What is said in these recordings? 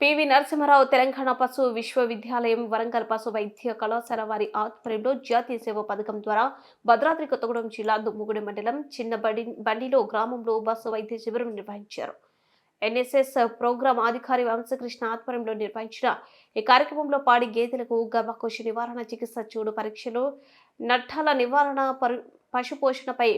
PV Narasimha Rao Telangana పశు విశ్వవిద్యాలయం వరంగల్ పశు వైద్య కళాశాల వారి ఆధ్వర్యంలో జాతీయ సేవ పథకం ద్వారా భద్రాద్రి కొత్తగూడెం జిల్లా దుమ్ముగూడెం మండలం చిన్న బడి బండిలో గ్రామంలో బస్సు వైద్య శిబిరం నిర్వహించారు. ఎన్ఎస్ఎస్ ప్రోగ్రాం అధికారి వంశకృష్ణ ఆధ్వర్యంలో నిర్వహించిన ఈ కార్యక్రమంలో పాడి గేదెలకు గర్భకోశ నివారణ చికిత్స చూడు పరీక్షలు నట్టాల నివారణ పరు పశుపోషణపై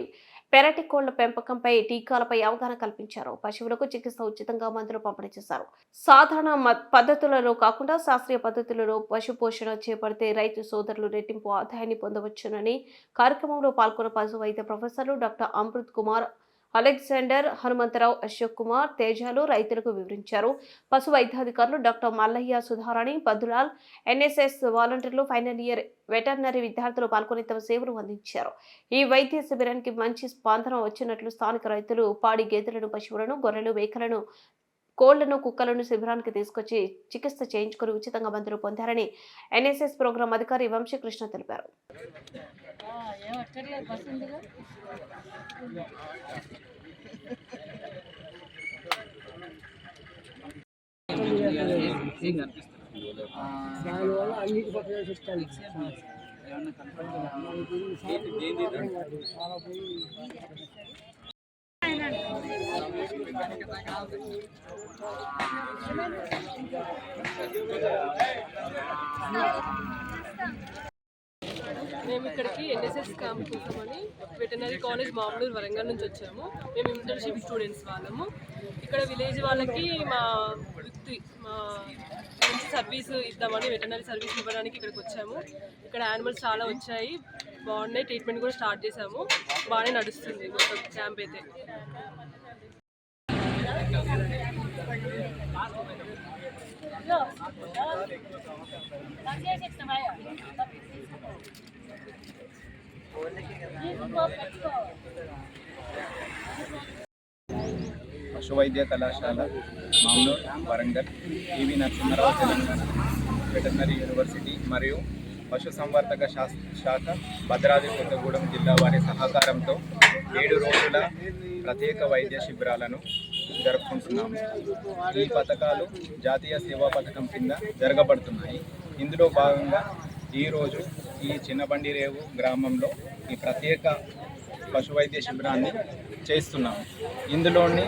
పెరటి కోళ్ళ పెంపకంపై టీకాలపై అవగాహన కల్పించారు. పశువులకు చికిత్స ఉచితంగా మందులు పంపిణీ చేశారు. సాధారణ పద్ధతులలో కాకుండా శాస్త్రీయ పద్ధతులలో పశు పోషణ చేపడితే రైతు సోదరులు రెట్టింపు ఆదాయాన్ని పొందవచ్చునని కార్యక్రమంలో పాల్గొన్న పశు వైద్య ప్రొఫెసర్లు డాక్టర్ అమృత్ కుమార్ అలెగ్జాండర్ హనుమంతరావు అశోక్ కుమార్ తేజాలు రైతులకు వివరించారు. పశు వైద్యాధికారులు doctor Mallaiah Sudharani Paddulal NSS volunteers final year veterinary విద్యార్థులు పాల్గొని తమ సేవలు అందించారు. ఈ వైద్య శిబిరానికి మంచి స్పందన వచ్చినట్లు స్థానిక రైతులు పాడి గేదెలను పశువులను గొర్రెలు మేకలను కోళ్ళను కుక్కలను శిబిరానికి తీసుకొచ్చి చికిత్స చేయించుకుని ఉచితంగా మందులు పొందారని ఎన్ఎస్ఎస్ ప్రోగ్రాం అధికారి వంశీకృష్ణ తెలిపారు. దానివల్ల అన్నిటి పక్కన మేము ఇక్కడికి ఎన్ఎస్ఎస్ క్యాంప్ కోసమని వెటనరీ కాలేజ్ మామూలు వరంగల్ నుంచి వచ్చాము. మేము ఇంటర్న్షిప్ స్టూడెంట్స్ వాళ్ళము. ఇక్కడ విలేజ్ వాళ్ళకి మా వృత్తి మా మంచి సర్వీస్ ఇద్దామని వెటనరీ సర్వీస్ ఇవ్వడానికి ఇక్కడికి వచ్చాము. ఇక్కడ యానిమల్స్ చాలా వచ్చాయి. బాగున్నాయి. ట్రీట్మెంట్ కూడా స్టార్ట్ చేసాము బాగానే నడుస్తుంది మొత్తం క్యాంప్ అయితే. పశు వైద్య కళాశాల మామూలు Warangal EV Narasimha Rao Telangana veterinary university మరియు పశు సంవర్ధక శాఖ భద్రాద్రి కొత్తగూడెం జిల్లా వారి సహకారంతో ఏడు రోజుల ప్రత్యేక వైద్య శిబిరాలను జరుపుకుంటున్నాము. ఈ పథకాలు జాతీయ సేవా పథకం కింద జరగబడుతున్నాయి. ఇందులో భాగంగా ఈరోజు ఈ చిన్నబండి రేవు గ్రామంలో ఈ ప్రత్యేక పశు వైద్య శిబిరాన్ని చేస్తున్నాము. ఇందులోని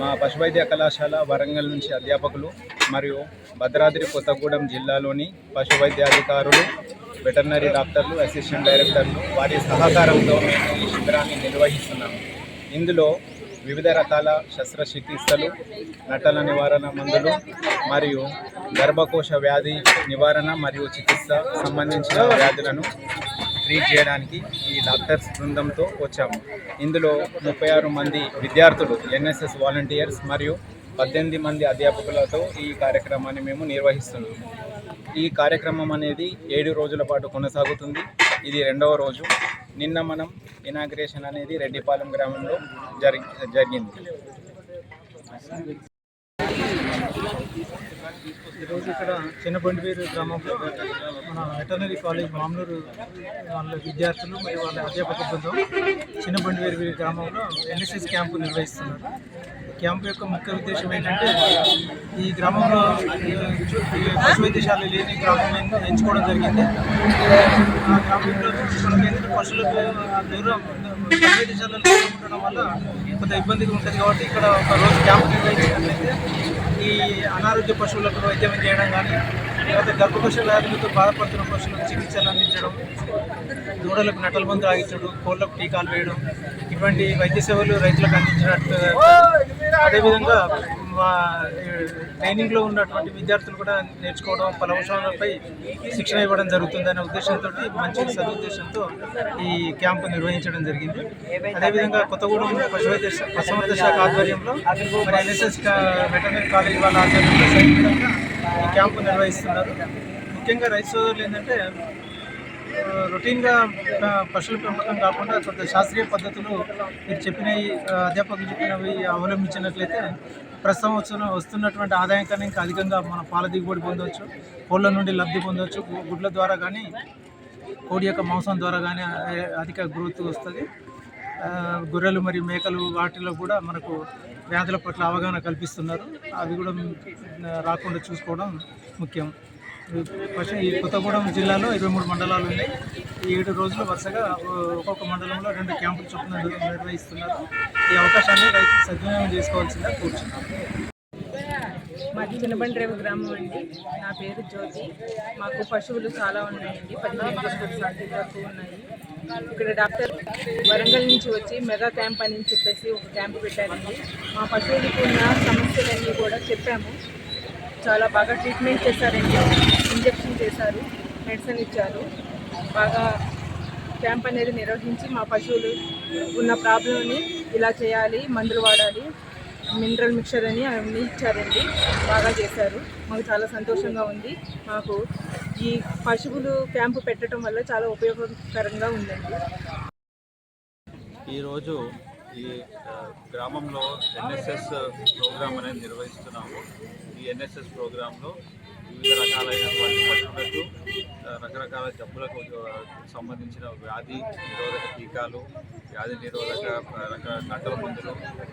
మా పశు వైద్య కళాశాల వరంగల్ నుంచి అధ్యాపకులు మరియు భద్రాద్రి కొత్తగూడెం జిల్లాలోని పశు వైద్యాధికారులు వెటర్నరీ డాక్టర్లు అసిస్టెంట్ డైరెక్టర్లు వారి సహకారంతో మేము ఈ శిబిరాన్ని నిర్వహిస్తున్నాము. ఇందులో వివిధ రకాల శస్త్రచికిత్సలు నటల నివారణ మందులు మరియు గర్భకోశ వ్యాధి నివారణ మరియు చికిత్స సంబంధించిన వ్యాధులను ట్రీట్ చేయడానికి ఈ డాక్టర్స్ బృందంతో వచ్చాము. ఇందులో ముప్పై ఆరు మంది విద్యార్థులు ఎన్ఎస్ఎస్ వాలంటీర్స్ మరియు పద్దెనిమిది మంది అధ్యాపకులతో ఈ కార్యక్రమాన్ని మేము నిర్వహిస్తున్నాము. ఈ కార్యక్రమం అనేది ఏడు రోజుల పాటు కొనసాగుతుంది. ఇది రెండవ రోజు. నిన్న మనం ఇనాగ్రేషన్ అనేది రెడ్డిపాలెం గ్రామంలో జరి జరిగింది. ఈరోజు ఇక్కడ చిన్నబండివేరు గ్రామంలో మన వెటర్నరీ కాలేజ్ మామూలు వాళ్ళ విద్యార్థులు మరియు వాళ్ళ అధ్యాపక బృందం వీరి గ్రామంలో ఎన్ఎస్ఎస్ క్యాంపు నిర్వహిస్తున్నారు. క్యాంప్ క్యాంపు యొక్క ముఖ్య ఉద్దేశం ఏంటంటే ఈ గ్రామంలో పశు వైద్యశాల లేని గ్రామం ఎంచుకోవడం జరిగింది. ఆ గ్రామంలో మనకి పశువులకు దూరం పశు వైద్యశాలలో ఉండడం వల్ల కొంత ఇబ్బందిగా ఉంటుంది కాబట్టి ఇక్కడ ఒక రోజు క్యాంపు నిర్వహించినట్లయితే ఈ అనారోగ్య పశువులకు వైద్యం చేయడం కానీ లేకపోతే గర్భకోశ వ్యాధులతో బాధపడుతున్న పశువులకు చికిత్సలు అందించడం దూడలకు నటల మందు ఆగించడం కోళ్ళకు టీకాలు వేయడం ఇటువంటి వైద్య సేవలు రైతులకు అందించినట్టు అదేవిధంగా మా ట్రైనింగ్లో ఉన్నటువంటి విద్యార్థులు కూడా నేర్చుకోవడం పలు అంశాలపై శిక్షణ ఇవ్వడం జరుగుతుందనే ఉద్దేశంతో మంచి సదుద్దేశంతో ఈ క్యాంపు నిర్వహించడం జరిగింది. అదేవిధంగా కొత్తగూడెం పశువైద్య పశువైద్య శాఖ ఆధ్వర్యంలో మరి ఎన్ఎస్ఎస్ వెటర్నరీ కాలేజ్ వాళ్ళ ఆధ్వర్యంలో ఈ క్యాంపు నిర్వహిస్తున్నారు. ముఖ్యంగా రైతు సోదరులు ఏంటంటే రొటీన్గా పశువుల పెంపకం కాకుండా కొంత శాస్త్రీయ పద్ధతులు మీరు చెప్పినవి అధ్యాపకులు చెప్పినవి అవలంబించినట్లయితే ప్రస్తుతం వచ్చిన వస్తున్నటువంటి ఆదాయం కన్నా ఇంకా అధికంగా మన పాల దిగుబడి పొందవచ్చు. కోళ్ళ నుండి లబ్ధి పొందవచ్చు. గుడ్ల ద్వారా కానీ కోడి యొక్క మాంసం ద్వారా కానీ అధిక గ్రోత్ వస్తుంది. గొర్రెలు మరియు మేకలు వాటిలో కూడా మనకు వ్యాధుల పట్ల అవగాహన కల్పిస్తున్నారు. అవి కూడా రాకుండా చూసుకోవడం ముఖ్యం. ఫస్ట్ ఈ కొత్తగూడెం జిల్లాలో ఇరవై మూడు మండలాలు ఉన్నాయి. ఏడు రోజులు వరుసగా ఒక్కొక్క మండలంలో రెండు క్యాంపులు చొప్పున నిర్వహిస్తున్నారు. ఈ అవకాశాన్ని రైతులు సద్వినియోగం చేసుకోవాల్సిందిగా కోరుచున్నాను. మాది చినబండ్రేవు గ్రామం అండి. నా పేరు జ్యోతి. మాకు పశువులు చాలా ఉన్నాయండి. పదిహేను పశువులు సంఖ్య వరకు ఉన్నాయి. ఇక్కడ డాక్టర్ వరంగల్ నుంచి వచ్చి మెగా క్యాంప్ అని చెప్పేసి ఒక క్యాంప్ పెట్టారండి. మా పశువులకు ఉన్న సమస్యలన్నీ కూడా చెప్పాము. చాలా బాగా ట్రీట్మెంట్ చేశారండి. ఇంజెక్షన్ చేశారు. మెడిసిన్ ఇచ్చారు. బాగా క్యాంప్ అనేది నిర్వహించి మా పశువులు ఉన్న ప్రాబ్లంని ఇలా చేయాలి మందులు వాడాలి మినరల్ మిక్చర్ అని అవన్నీ ఇచ్చారండి. బాగా చేశారు. మాకు చాలా సంతోషంగా ఉంది. మాకు ఈ పశువులు క్యాంపు పెట్టడం వల్ల చాలా ఉపయోగకరంగా ఉందండి. ఈరోజు ఈ గ్రామంలో ఎన్ఎస్ఎస్ ప్రోగ్రామ్ అనేది నిర్వహిస్తున్నాము. ఈ ఎన్ఎస్ఎస్ ప్రోగ్రాంలో వివిధ రకాలైనటువంటి పశువులకు రకరకాల జబ్బులకు సంబంధించిన వ్యాధి నిరోధక టీకాలు వ్యాధి నిరోధక రకాల గంటల మందులు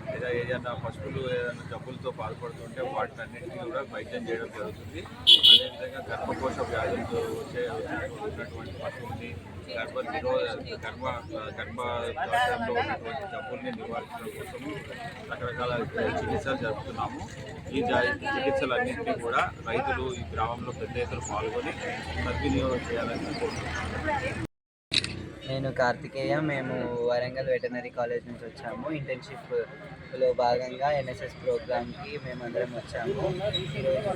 లేదా ఏదైనా పశువులు ఏదైనా జబ్బులతో బాధపడుతుంటే వాటినన్నింటినీ కూడా వైద్యం చేయడం జరుగుతుంది. అదేవిధంగా గర్భకోశ వ్యాధులతో వచ్చే ఉన్నటువంటి పశువుల్ని గర్భ నిరోధ గర్భ గర్భంలో ఉన్నటువంటి జబ్బుల్ని నివారించడం కోసము రకరకాల చికిత్సలు జరుపుతున్నాము. ఈ జా- చికిత్సలన్నింటినీ కూడా రైతులు ఈ గ్రామంలో పెద్ద ఎత్తున పాల్గొని సద్వినియోగం చేయాలని కోరుతున్నాను. నేను కార్తికేయ మేము వరంగల్ వెటనరీ కాలేజ్ నుంచి వచ్చాము. ఇంటర్న్షిప్లో భాగంగా ఎన్ఎస్ఎస్ ప్రోగ్రామ్కి మేమందరం వచ్చాము. ఈరోజు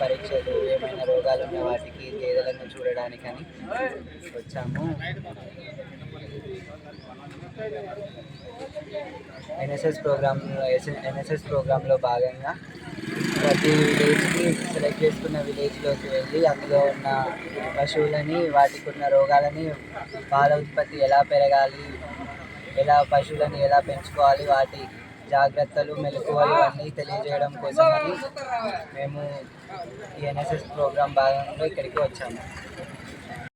పరీక్షలు ఏమైనా రోగాలు ఉన్న వాటికి గేదెలను చూడడానికని వచ్చాము. ఎన్ఎస్ఎస్ ప్రోగ్రాంలో ఎన్ఎస్ఎస్ ప్రోగ్రాంలో భాగంగా ప్రతి విలేజ్కి సెలెక్ట్ చేసుకున్న విలేజ్లోకి వెళ్ళి అందులో ఉన్న పశువులని వాటికి ఉన్న రోగాలని పాల ఉత్పత్తి ఎలా పెరగాలి ఎలా పశువులను ఎలా పెంచుకోవాలి వాటి జాగ్రత్తలు మెలకువలు అన్నీ తెలియజేయడం కోసమని మేము ఈ ఎన్ఎస్ఎస్ ప్రోగ్రాం భాగంలో ఇక్కడికి వచ్చాము.